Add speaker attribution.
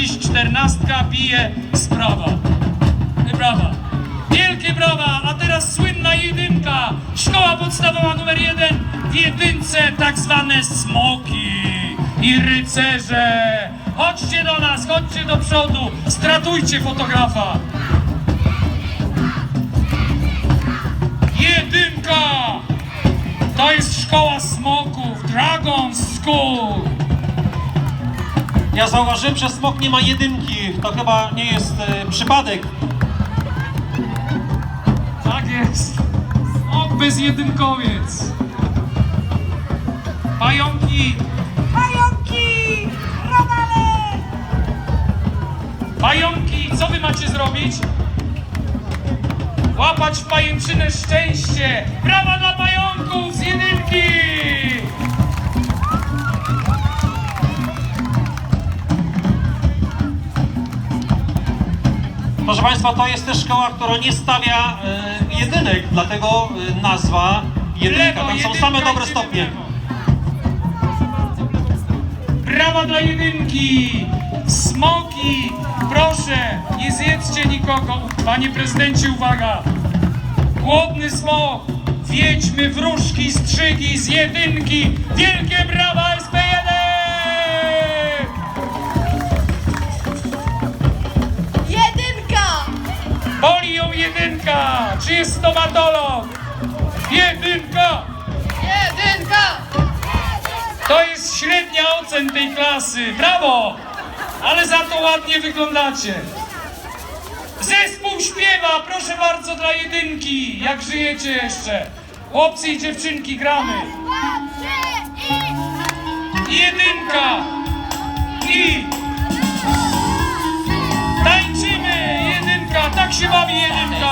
Speaker 1: dziś czternastka bije z prawa. Brawa. Wielkie brawa, a teraz słynna jedynka. Szkoła podstawowa numer jeden w jedynce tak zwane smoki i rycerze. Chodźcie do nas, chodźcie do przodu, stratujcie fotografa. Jedynka! To jest szkoła smoków, Dragon School.
Speaker 2: Ja zauważyłem, że smok nie ma jedynki. To chyba nie jest e, przypadek.
Speaker 1: Tak jest. Smok bezjedynkowiec. Pająki,
Speaker 3: Pająki! Robale!
Speaker 1: pająki, co wy macie zrobić? Łapać w pajęczynę szczęście. Brawa dla pająków z jedynki!
Speaker 2: Proszę Państwa, to jest też szkoła, która nie stawia e, jedynek, dlatego e, nazwa jedynka. Tam są same dobre stopnie.
Speaker 1: Brawa dla jedynki! Smoki! Proszę, nie zjedzcie nikogo! Panie prezydencie, uwaga! Głodny smok! Wiedźmy wróżki, strzygi z jedynki! Wielkie brawa
Speaker 3: jedynka!
Speaker 1: Czy jest stomatolog? Jedynka!
Speaker 3: Jedynka!
Speaker 1: To jest średnia ocen tej klasy. Brawo! Ale za to ładnie wyglądacie. Zespół śpiewa, proszę bardzo, dla jedynki. Jak żyjecie jeszcze? Chłopcy i dziewczynki, gramy. Jedynka. I Alien